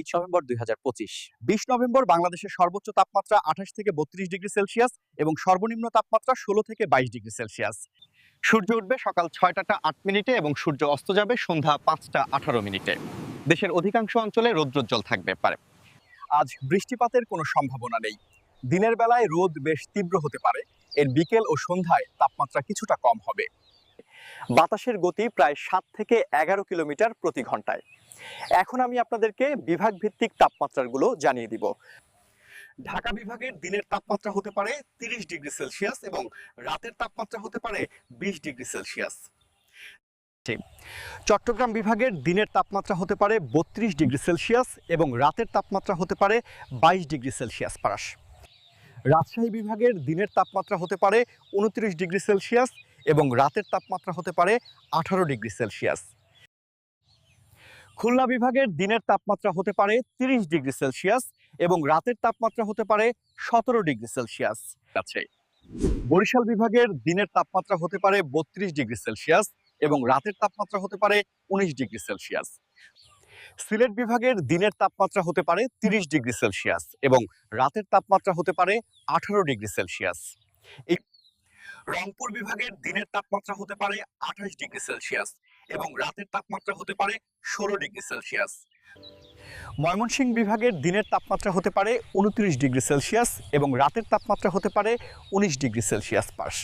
তেইশ নভেম্বর দুই বিশ নভেম্বর বাংলাদেশের সর্বোচ্চ তাপমাত্রা আঠাশ থেকে বত্রিশ ডিগ্রি সেলসিয়াস এবং সর্বনিম্ন তাপমাত্রা ষোলো থেকে বাইশ ডিগ্রি সেলসিয়াস। সূর্য উঠবে সকাল ছয়টাটা আট মিনিটে এবং সূর্য অস্ত যাবে সন্ধ্যা পাঁচটা আঠারো মিনিটে। দেশের অধিকাংশ অঞ্চলে রৌদ্রোজ্জ্বল থাকবে পারে আজ বৃষ্টিপাতের কোনো সম্ভাবনা নেই। দিনের বেলায় রোদ বেশ তীব্র হতে পারে। এর বিকেল ও সন্ধ্যায় তাপমাত্রা কিছুটা কম হবে। বাতাসের গতি প্রায় সাত থেকে এগারো কিলোমিটার প্রতি ঘন্টায়। এখন আমি আপনাদেরকে বিভাগ ভিত্তিক তাপমাত্রাগুলো জানিয়ে দিব। ঢাকা বিভাগের দিনের তাপমাত্রা হতে পারে তিরিশ ডিগ্রি সেলসিয়াস এবং রাতের তাপমাত্রা হতে পারে বিশ ডিগ্রি সেলসিয়াস। চট্টগ্রাম বিভাগের দিনের তাপমাত্রা হতে পারে বত্রিশ ডিগ্রি সেলসিয়াস এবং রাতের তাপমাত্রা হতে পারে বাইশ ডিগ্রি সেলসিয়াস পারাস। রাজশাহী বিভাগের দিনের তাপমাত্রা হতে পারে উনত্রিশ ডিগ্রি সেলসিয়াস এবং রাতের তাপমাত্রা হতে পারে আঠারো ডিগ্রি সেলসিয়াস। খুলনা বিভাগের দিনের তাপমাত্রা হতে পারে তিরিশ ডিগ্রি সেলসিয়াস এবং রাতের তাপমাত্রা হতে পারে সতেরো ডিগ্রি সেলসিয়াস। আছে বরিশাল বিভাগের দিনের তাপমাত্রা হতে পারে বত্রিশ ডিগ্রি সেলসিয়াস এবং রাতের তাপমাত্রা হতে পারে উনিশ ডিগ্রি সেলসিয়াস। সিলেট বিভাগের দিনের তাপমাত্রা হতে পারে তিরিশ ডিগ্রি সেলসিয়াস এবং রাতের তাপমাত্রা হতে পারে আঠারো ডিগ্রি সেলসিয়াস। এই রংপুর বিভাগের দিনের তাপমাত্রা হতে পারে আঠাশ ডিগ্রি সেলসিয়াস এবং রাতের তাপমাত্রা হতে পারে ষোলো ডিগ্রি সেলসিয়াস। ময়মনসিংহ বিভাগের দিনের তাপমাত্রা হতে পারে উনত্রিশ ডিগ্রি সেলসিয়াস এবং রাতের তাপমাত্রা হতে পারে উনিশ ডিগ্রি সেলসিয়াস পাশ